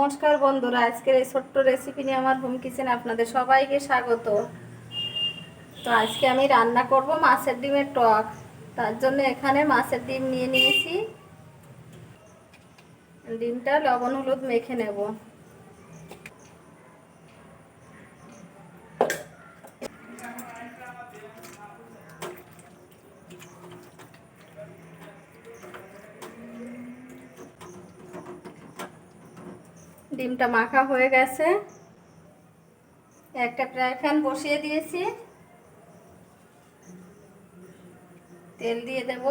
নমস্কার বন্ধুরা, আজকের এই ছোট্ট রেসিপি নিয়ে আমার হোম কিচেনে আপনাদের সবাইকে স্বাগত। তো আজকে আমি রান্না করব মাছের ডিমের টক। তার জন্য এখানে মাছের ডিম নিয়ে নিয়েছি। ডিমটা লবণ হলুদ মেখে নেব। ডিমটা মাখা হয়ে গেছে। একটা ফ্রাই প্যান বসিয়ে দিয়েছি। তেল দিয়ে দেব।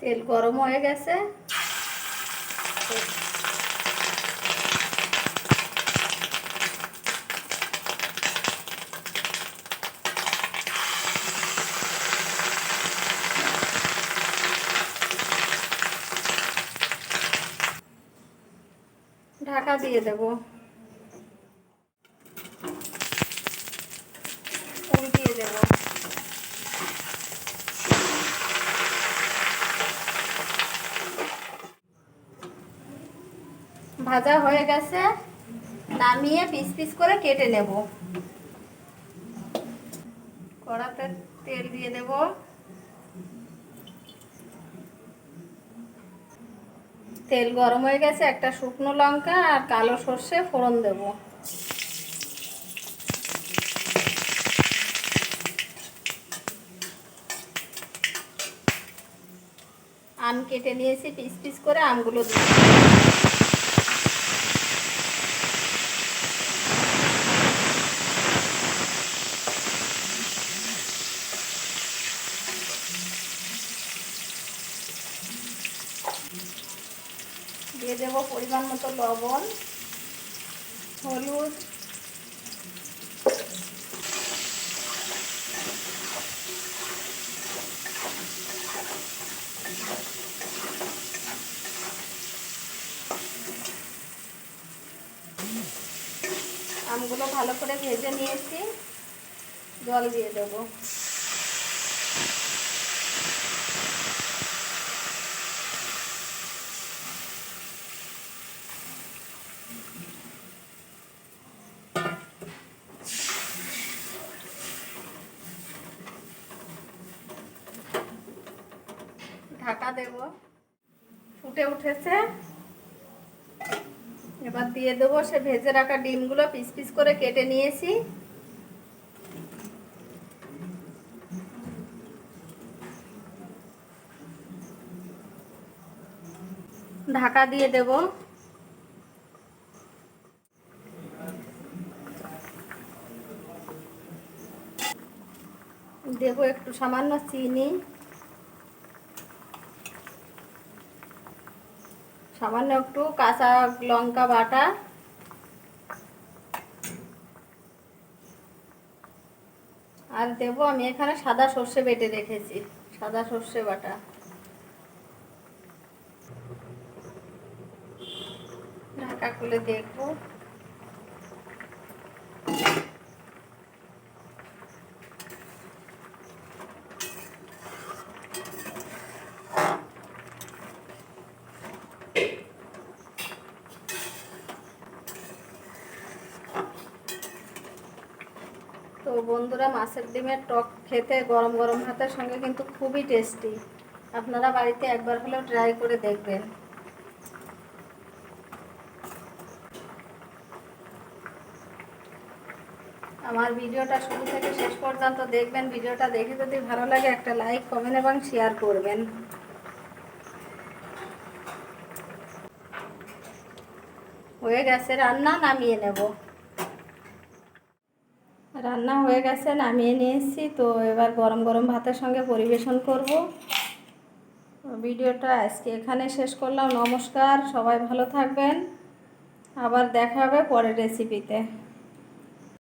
তেল গরম হয়ে গেছে। ঢাকা দিয়ে দেব। ভাজা হয়ে গেছে। নামিয়ে পিস পিস করে কেটে নেব। কড়াতে তেল দিয়ে দেব। তেল গরম হয়ে গেছে, একটা শুকনো লঙ্কা আর কালো সর্ষে ফোড়ন দেব। আম কেটে নিয়েছি, পিস পিস করে আমগুলো দিয়ে দিয়ে দেব পরিমাণ মতো লবণ হলুদ আমগুলো ভালো করে ভেজে নিয়েছি জল দিয়ে দেবো ঢাকা দেব। ফুটে উঠেছে। এবার দিয়ে দেবো সে ভেজে রাখা ডিমগুলো পিস পিস করে কেটে নিয়েছি। ঢাকা দিয়ে দেব। দেব একটু সামান্য চিনি। সামান্য একটু কাঁচা লঙ্কা বাটা। আর দেব আমি এখানে সাদা সর্ষে বেটে রেখেছি, সাদা সর্ষে বাটা। ঢাকা খুলে দেখব। তো বন্ধুরা, মাছের ডিমের টক খেতে গরম গরম ভাতের সঙ্গে কিন্তু খুবই টেস্টি আপনারা বাড়িতে একবার হলেও ট্রাই করে দেখবেন। আমার ভিডিওটা শুরু থেকে শেষ পর্যন্ত দেখবেন। ভিডিওটা দেখে যদি ভালো লাগে একটা লাইক কমেন্ট এবং শেয়ার করবেন। হয়ে গেছে রান্না, নামিয়ে নেব। রান্না হয়ে গেছে, নামিয়ে এসেছি তো এবার গরম গরম ভাতের সঙ্গে পরিবেশন করব। ভিডিওটা আজকে এখানে শেষ করলাম। নমস্কার, সবাই ভালো থাকবেন। আবার দেখা হবে পরের রেসিপিতে